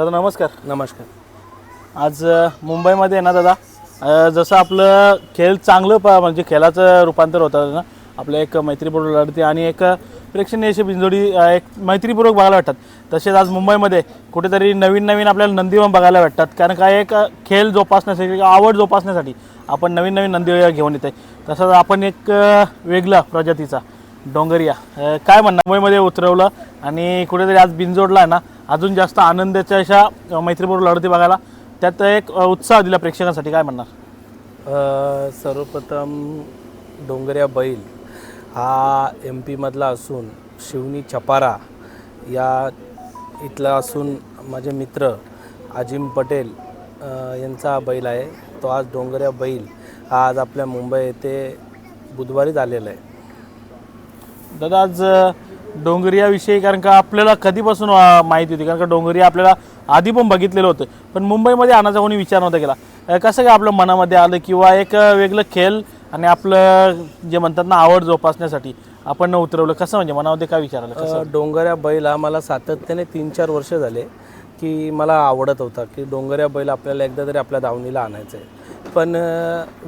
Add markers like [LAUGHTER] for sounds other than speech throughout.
दादा नमस्कार. नमस्कार. आज अ, मुंबईमध्ये आहे ना दादा? अ, जसं आपलं खेळ चांगलं प म्हणजे खेळाचं रूपांतर होतं ना आपल्या एक मैत्रीपूर्वक लढती आणि एक प्रेक्षणीय अशी बिंजोडी अ, एक मैत्रीपूर्वक बघायला भेटतात. तसेच आज मुंबईमध्ये कुठेतरी नवीन नवीन आपल्याला नंदीवन बघायला भेटतात. कारण काय एक अ, खेळ जोपासण्यासाठी एक आवड जोपासण्यासाठी आपण नवीन नवीन नंदी घेऊन येते तसंच आपण एक अ, वेगळा प्रजातीचा डोंगरिया. अ, काय म्हणणार? मुंबईमध्ये उतरवलं आणि कुठेतरी आज बिनजोडला आहे ना अजून जास्त आनंदाच्या अशा अ, लढती बघायला. त्यात एक अ, उत्साह दिला प्रेक्षकांसाठी काय म्हणणार? अ, सर्वप्रथम डोंगऱ्या बैल हा एम पीमधला असून शिवनी छपारा या इथला असून माझे मित्र अजिम पटेल अ, यांचा हा बैल आहे. तो आज डोंगऱ्या बैल हा आज आपल्या मुंबई येथे बुधवारीच आलेला आहे. दादा आज डोंगरियाविषयी कारण का आपल्याला कधीपासून माहिती होती? कारण का डोंगरिया आपल्याला आधी पण बघितलेलं होतं. पण मुंबईमध्ये आणायचा कोणी विचार नव्हता केला. कसं काय आपलं मनामध्ये आलं किंवा एक वेगळं खेळ आणि आपलं जे म्हणतात ना आवड जोपासण्यासाठी आपण उतरवलं? कसं म्हणजे मनामध्ये काय विचार आलं? कसं? डोंगऱ्या बैल हा मला सातत्याने तीन चार वर्ष झाले की मला आवडत होता की डोंगऱ्या बैल आपल्याला एकदा तरी आपल्या दावणीला आणायचं आहे. पण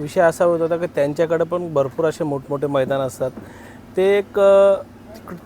विषय असा होत होता की त्यांच्याकडे पण भरपूर असे मोठमोठे मैदान असतात. ते एक अ, तिक-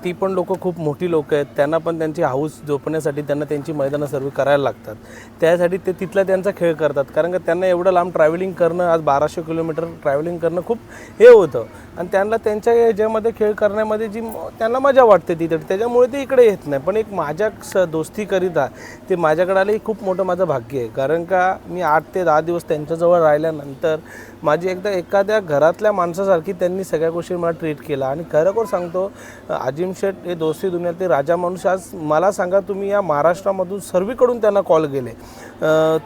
ती पण लोक खूप मोठी लोक आहेत. त्यांना पण त्यांची हाऊस जोपण्यासाठी त्यांना त्यांची मैदानं सर्व करायला लागतात. त्यासाठी ते तिथला त्यांचा खेळ करतात. कारण का त्यांना एवढं लांब ट्रॅव्हलिंग करणं आज बाराशे किलोमीटर ट्रॅव्हलिंग करणं खूप हे होतं. आणि त्यांना त्यांच्या ह्याच्यामध्ये खेळ करण्यामध्ये जी म- त्यांना मजा वाटते तिथे. त्याच्यामुळे ते इकडे येत नाही. पण एक माझ्या स दोस्तीकरिता ते माझ्याकडे आले खूप मोठं माझं भाग्य आहे. कारण का मी आठ ते दहा दिवस त्यांच्याजवळ राहिल्यानंतर माझी एकदा एखाद्या घरातल्या माणसासारखी त्यांनी सगळ्या गोष्टी मला ट्रीट केला आणि खरोखर सांगतो अजिम शेठ हे दोस्ती दुनियातले राजा माणूस आज मला सांगा तुम्ही या महाराष्ट्रामधून सर्वीकडून त्यांना कॉल. गेले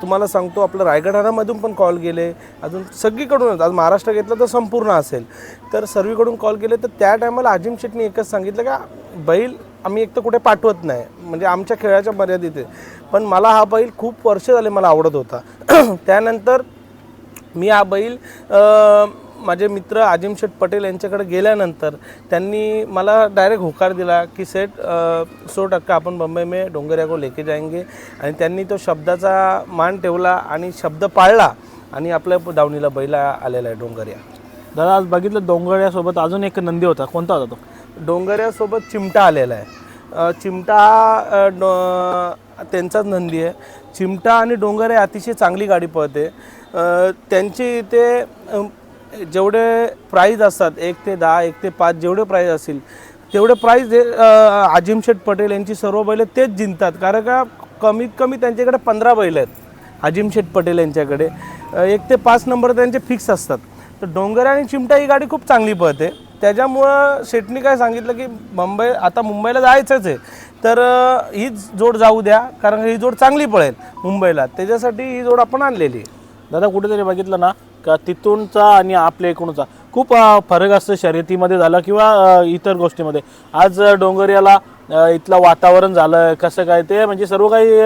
तुम्हाला सांगतो आपलं रायगडारामधून पण कॉल. गेले अजून सगळीकडूनच. आज महाराष्ट्र घेतलं तर संपूर्ण असेल. तर सर्वीकडून कॉल केले. तर त्या टायमाला अजिम शेठने एकच सांगितलं का बैल आम्ही एक तर कुठे पाठवत नाही. म्हणजे आमच्या खेळाच्या मर्यादित आहे. पण मला हा बैल खूप वर्ष झाले मला आवडत होता. [CLEARS THROAT] त्यानंतर मी हा बैल माझे मित्र अजिम शेठ पटेल यांच्याकडे गेल्यानंतर त्यांनी मला डायरेक्ट होकार दिला की सेठ अ, सौ टक्का आपण बंबई में डोंगरिया को लेके जाएंगे. आणि त्यांनी तो शब्दाचा मान ठेवला आणि शब्द पाळला आणि आपल्या दावणीला बैला आलेला आहे डोंगरिया. दादा आज बघितलं डोंगरियासोबत अजून एक नंदी होता. कोणता होता तो? डोंगऱ्यासोबत चिमटा आलेला आहे. चिमटा डो त्यांचाच नंदी आहे. चिमटा आणि डोंगर हे अतिशय चांगली गाडी पळते. त्यांची इथे जेवढे प्राईज असतात एक ते दहा एक ते पाच जेवढे प्राईज असतील तेवढे प्राईज हे अ, शेठ पटेल यांची सर्व बैल तेच जिंकतात. कारण का कमीत कमी त्यांच्याकडे पंधरा बैल आहेत अजिम शेठ पटेल यांच्याकडे. एक ते पाच नंबर त्यांचे फिक्स असतात. तर डोंगर आणि चिमटा ही गाडी खूप चांगली पळते. त्याच्यामुळं शेटनी काय सांगितलं की मुंबई आता मुंबईला जायचंच आहे. तर हीच जोड जाऊ द्या कारण ही जोड चांगली पळेल मुंबईला. त्याच्यासाठी ही जोड आपण आणलेली आहे. दादा कुठेतरी बघितलं ना का तिथूनचा आणि आपल्या एकूणचा खूप फरक असतो शर्यतीमध्ये झाला किंवा इतर गोष्टीमध्ये. आज डोंगरियाला इथलं वातावरण झालं कसं काय ते म्हणजे सर्व काही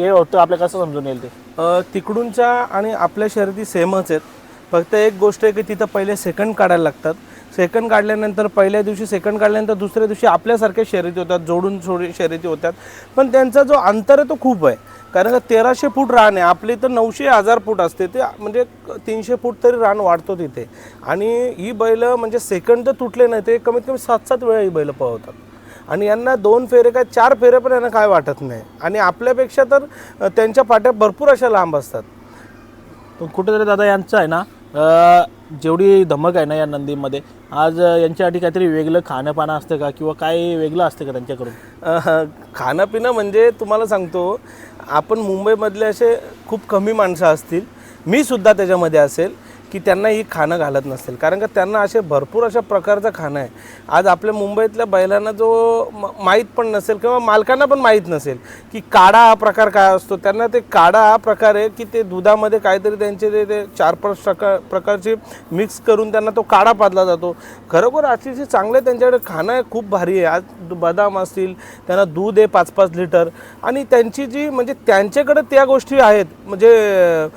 हे होतं. आपल्या कसं समजून येईल ते? तिकडूनच्या आणि आपल्या शर्यती सेमच आहेत. फक्त एक गोष्ट आहे की तिथं पहिले सेकंड काढायला लागतात. सेकंड काढल्यानंतर पहिल्या दिवशी सेकंड काढल्यानंतर दुसऱ्या दिवशी आपल्यासारख्या शर्यती होतात जोडून सोडून शर्यती होतात. पण त्यांचा जो अंतर आहे तो खूप आहे. कारण का तेराशे फूट रान आहे. आपली तर नऊशे हजार फूट असते. ते म्हणजे तीनशे फूट तरी रान वाढतो तिथे. आणि ही बैल म्हणजे सेकंड तर तुटले नाही ते कमीत कमी सात सात वेळा ही बैल पळवतात. आणि यांना दोन फेरे काय चार फेरे पण यांना काय वाटत नाही. आणि आपल्यापेक्षा तर त्यांच्या पाट्या भरपूर अशा लांब असतात. पण कुठेतरी दादा यांचं आहे ना जेवढी धमक आहे ना या नंदीमध्ये आज यांच्यासाठी काहीतरी वेगळं खाणं पाणं असतं का? किंवा काय वेगळं असतं का त्यांच्याकडून? अह, खाणं पिणं म्हणजे तुम्हाला सांगतो आपण मुंबईमधले असे खूप कमी माणसं असतील मी सुद्धा त्याच्यामध्ये असेल. की त्यांना ही खाणं घालत नसेल. कारण का त्यांना असे भरपूर अशा प्रकारचं खाणं आहे. आज आपल्या मुंबईतल्या बैलांना जो म माहीत पण नसेल किंवा मालकांना पण माहीत नसेल की काढा हा प्रकार काय असतो. त्यांना ते काढा हा प्रकार आहे की ते दुधामध्ये काहीतरी त्यांचे ते ते चार पाच प्रकार प्रकारचे मिक्स करून त्यांना तो काढा पाजला जातो. खरोखर अतिशय चांगलं त्यांच्याकडे खाणं आहे खूप भारी आहे. आज बदाम असतील त्यांना दूध आहे पाच पाच लिटर आणि त्यांची जी म्हणजे त्यांच्याकडे त्या गोष्टी आहेत. म्हणजे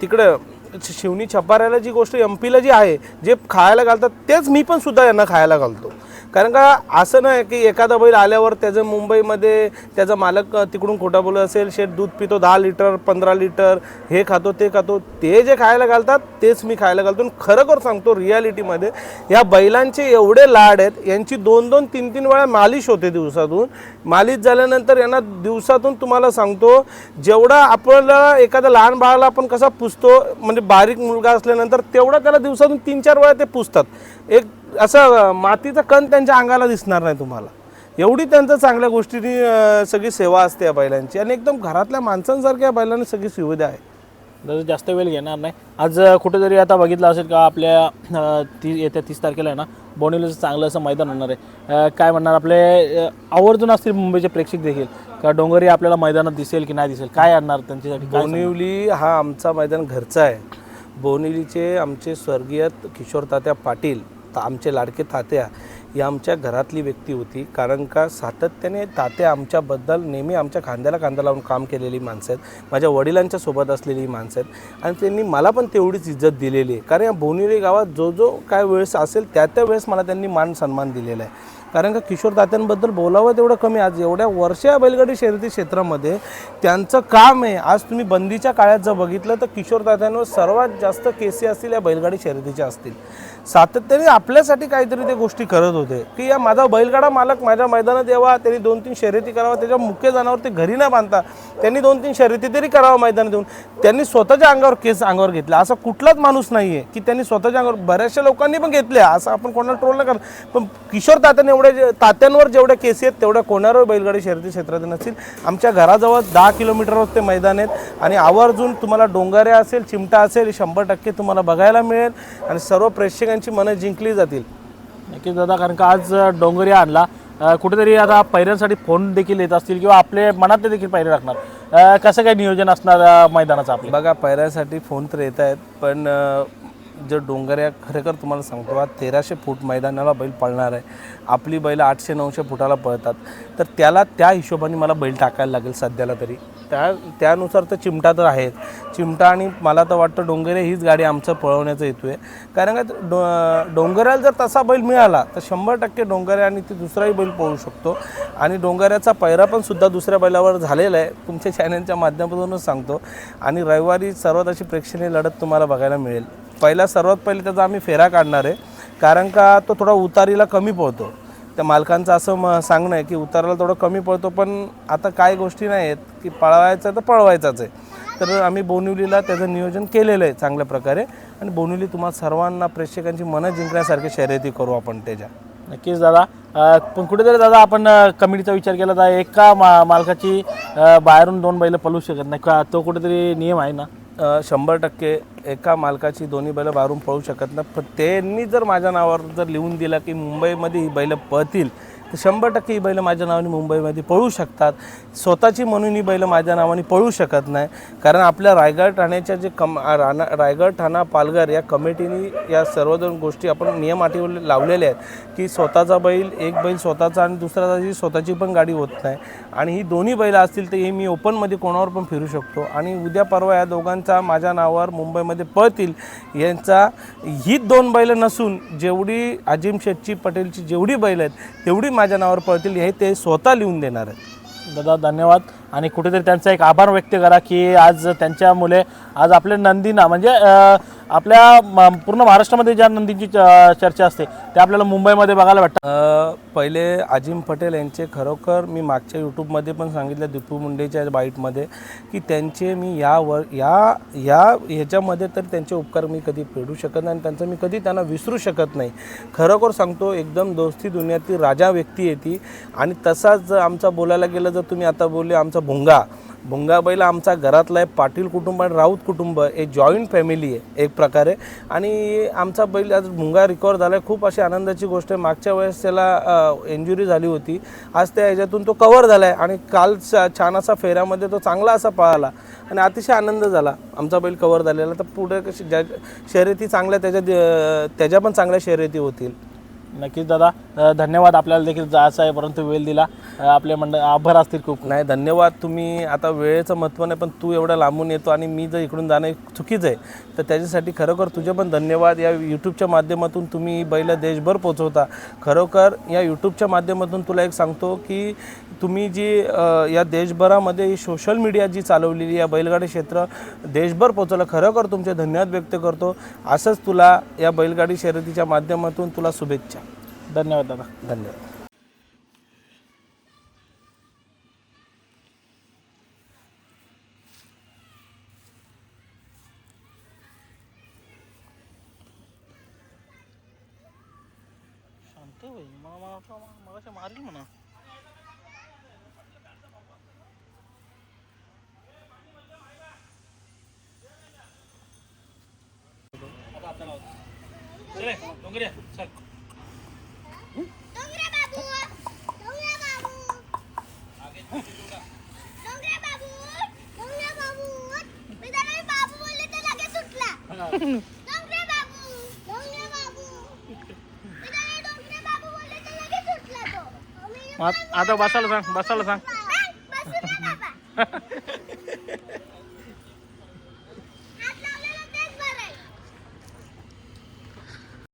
तिकडं शिवनी छपाऱ्याला जी गोष्ट एम पीला जी आहे जे खायला घालतात तेच मी पण सुद्धा यांना खायला घालतो. कारण का असं नाही की एखादा बैल आल्यावर त्याचं मुंबईमध्ये त्याचा मालक तिकडून खोटा बोलत असेल शेत दूध पितो दहा लिटर पंधरा लिटर हे खातो ते खातो ते जे खायला घालतात तेच मी खायला घालतो. आणि खरोखर सांगतो रियालिटीमध्ये या बैलांचे एवढे लाड आहेत यांची दोन दोन तीन तीन वेळा मालिश होते दिवसातून. मालिश झाल्यानंतर यांना दिवसातून तुम्हाला सांगतो जेवढा आपल्याला एखाद्या लहान बाळाला आपण कसा पुसतो म्हणजे बारीक मुलगा असल्यानंतर तेवढा त्याला दिवसातून तीन चार वेळा ते पुसतात. एक असं मातीचा कण त्यांच्या अंगाला दिसणार नाही तुम्हाला. एवढी त्यांचं चांगल्या गोष्टींनी सगळी सेवा असते या बैलांची. आणि एकदम घरातल्या माणसांसारख्या बैलांनी सगळी सुविधा आहे. जसं जास्त वेळ घेणार नाही. आज कुठेतरी आता बघितलं असेल का आपल्या ती येत्या तीस तारखेला आहे ना बोनिवलीचं चांगलं असं मैदान होणार आहे. काय म्हणणार आपले आवर्जून असतील मुंबईचे प्रेक्षक देखील? का डोंगरी आपल्याला मैदानात दिसेल की नाही दिसेल? काय आणणार त्यांच्यासाठी? बोनिवली हा आमचा मैदान घरचा आहे. बोनिवलीचे आमचे स्वर्गीय किशोर तात्या पाटील ता- आमचे लाडके तात्या ही आमच्या घरातली व्यक्ती होती. कारण का सातत्याने तात्या आमच्याबद्दल नेहमी आमच्या खांद्याला खांदा लावून काम केलेली माणसं आहेत. माझ्या वडिलांच्या सोबत असलेली माणसं आहेत. आणि त्यांनी मला पण तेवढीच इज्जत दिलेली आहे. कारण या बोनिवली गावात जो जो काय वेळेस असेल त्या त्या वेळेस मला त्यांनी मान सन्मान दिलेला आहे. कारण का किशोर तात्यांबद्दल बोलावं तेवढं कमी आज एवढ्या वर्ष या बैलगाडी शर्यती क्षेत्रामध्ये त्यांचं काम आहे. आज तुम्ही बंदीच्या काळात जर बघितलं तर किशोर तात्यांवर सर्वात जास्त केसी असतील या बैलगाडी शर्यतीच्या असतील. सातत्याने आपल्यासाठी काहीतरी ते गोष्टी करत होते. की या माझा बैलगाडा मालक माझ्या मैदानात यावा त्यांनी दोन तीन शर्यती करावा त्याच्या मुख्य जनावर ते घरी न बांधता त्यांनी दोन तीन शर्यती तरी करावं मैदानात देऊन त्यांनी स्वतःच्या अंगावर केस अंगावर घेतला. असा कुठलाच माणूस नाही आहे की त्यांनी स्वतःच्या अंगावर बऱ्याचशा लोकांनी पण घेतल्या असं आपण कोणाला ट्रोल नाही करत पण किशोर तात्याने एवढे जे- तात्यांवर जेवढ्या केसी आहेत तेवढ्या कोणावर बैलगाडी शर्यती क्षेत्रात नसतील. आमच्या घराजवळ दहा किलोमीटरवर ते मैदान आहेत. आणि आवर्जून तुम्हाला डोंगरे असेल चिमटा असेल शंभर टक्के तुम्हाला बघायला मिळेल. आणि सर्व प्रेक्षकांची मनं जिंकली जातील. नक्कीच दादा कारण का आज डोंगरी आणला. कुठेतरी आता पैऱ्यांसाठी फोन देखील येत असतील किंवा आपले मनातले देखील पैरे राखणार. कसं काय नियोजन असणार मैदानाचं आपलं? बघा पैऱ्यासाठी फोन तर येत आहेत पण जर डोंगऱ्या खरेखर तुम्हाला सांगतो आज तेराशे फूट मैदानाला बैल पळणार आहे. आपली बैल आठशे नऊशे फुटाला पळतात. तर त्याला त्या हिशोबाने मला बैल टाकायला लागेल सध्याला तरी. त्या त्यानुसार तर चिमटा तर आहेत. चिमटा आणि मला तर वाटतं डोंगरे हीच गाडी आमचं पळवण्याचा हेतू आहे. कारण का डो डोंगऱ्याला जर तसा बैल मिळाला तर शंभर टक्के डोंगरे आणि ती दुसराही बैल पळू शकतो. आणि डोंगऱ्याचा पैरा पण सुद्धा दुसऱ्या बैलावर झालेला आहे. तुमच्या चॅनलच्या माध्यमातूनच सांगतो. आणि रविवारी सर्वात अशी प्रेक्षणीय लढत तुम्हाला बघायला मिळेल. पहिला सर्वात पहिले त्याचा आम्ही फेरा काढणार आहे. कारण का तो थोडा उतारीला कमी पळतो. त्या मालकांचं असं म सांगणं आहे की उताराला थोडं कमी पळतो पण आता काय गोष्टी नाही आहेत की पळवायचं तर पळवायचाच आहे. तर आम्ही बोनिवलीला त्याचं नियोजन केलेलं आहे चांगल्या प्रकारे. आणि बोनिवली तुम्हाला सर्वांना प्रेक्षकांची मनं जिंकण्यासारखी शर्यती करू आपण त्याच्या. नक्कीच दादा. पण कुठेतरी दादा आपण कमिटीचा विचार केला तर एका मा मालकाची बाहेरून दोन बैल पळू शकत नाही. का तो कुठेतरी नियम आहे ना? शंभर टक्के एका मालकाची दोन्ही बैलं बाहेरून पळू शकत नाही पण त्यांनी जर माझ्या नावावर जर लिहून दिलं की मुंबईमध्ये ही बैलं पळतील तर शंभर टक्के ही बैलं माझ्या नावाने मुंबईमध्ये पळू शकतात. स्वतःची म्हणून ही बैलं माझ्या नावाने पळू शकत नाही. कारण आपल्या रायगड ठाण्याच्या जे कम राणा रायगड ठाणा पालघर या कमिटीने या सर्व दोन गोष्टी आपण नियम अटी लावलेल्या आहेत की स्वतःचा बैल एक बैल स्वतःचा आणि दुसऱ्याची स्वतःची पण गाडी होत नाही. आणि ही दोन्ही बैलं असतील तर हे मी ओपनमध्ये कोणावर पण फिरू शकतो. आणि उद्या परवा या दोघांचा माझ्या नावावर मुंबईमध्ये पळतील यांचा ही दोन बैलं नसून जेवढी अजिम शेठची पटेलची जेवढी बैल आहेत तेवढी माझ्या नावावर पळतील हे ते स्वतः लिहून देणार आहेत. दादा धन्यवाद. आणि कुठेतरी त्यांचा एक आभार व्यक्त करा की आज त्यांच्या मुले आज आपल्या नंदीना म्हणजे आपल्या म- पूर्ण महाराष्ट्रामध्ये ज्या नंदींची चर्चा असते ते आपल्याला मुंबईमध्ये बघायला वाटतं पहिले अजिम पटेल यांचे खरोखर मी मागच्या यूट्यूबमध्ये पण सांगितलं दीपू मुंडेच्या बाईटमध्ये की त्यांचे मी या वर या या ह्याच्यामध्ये तर त्यांचे उपकार मी कधी फेडू शकत नाही आणि त्यांचं मी कधी त्यांना विसरू शकत नाही. खरोखर सांगतो एकदम दोस्ती दुनियातील राजा व्यक्ती येते आणि तसाच जर आमचा बोलायला गेलं जर तुम्ही आता बोलले आमचा भुंगा भुंगा आमचा घरातला आहे पाटील कुटुंब आणि राऊत कुटुंब हे जॉईंट फॅमिली आहे एक प्रकारे. आणि आमचा बैल आज भुंगा रिकवर झाला आहे खूप अशी आनंदाची गोष्ट आहे. मागच्या वेळेस त्याला इंजुरी झाली होती. आज त्या ह्याच्यातून तो कवर झाला आहे आणि काल छान असा फेऱ्यामध्ये तो चांगला असा पळाला. आणि अतिशय आनंद झाला. आमचा बैल कवर झालेला. तर पुढे कशी ज्या शर्यती चांगल्या त्याच्या त्याच्या पण चांगल्या शर्यती होतील. नक्कीच दादा अ, धन्यवाद आपल्याला देखील जायचं आहे परंतु वेळ दिला. अ, आपले मंडळ आभार असतील खूप नाही धन्यवाद. तुम्ही आता वेळेचं महत्त्व नाही पण तू एवढं लांबून येतो आणि मी जर इकडून जाणं चुकीचं आहे तर त्याच्यासाठी खरोखर तुझे पण धन्यवाद. या यूट्यूबच्या माध्यमातून तुम्ही बैल देशभर पोचवता खरोखर या यूट्यूबच्या माध्यमातून तुला एक सांगतो की तुम्ही जी या देशभरामध्ये सोशल मीडिया जी चालवलेली या बैलगाडी क्षेत्र देशभर पोचवलं खरोखर तुमचे धन्यवाद व्यक्त करतो. असंच तुला या बैलगाडी शर्यतीच्या माध्यमातून तुला शुभेच्छा. धन्यवाद दादा. धन्यवाद. मारील म्हणा चल डोंगरे बाबू डोंगरे बाबू डोंगरे बाबू डोंगरे बाबू मी त्याला बाबू बोलले तर लगेच सुटला डोंगरे बाबू डोंगरे बाबू मी त्याला डोंगरे बाबू बोलले तर लगेच सुटला तो मी मग आता बसायला सांग बसायला सांग. बसू दे बाबा. [LAUGHS]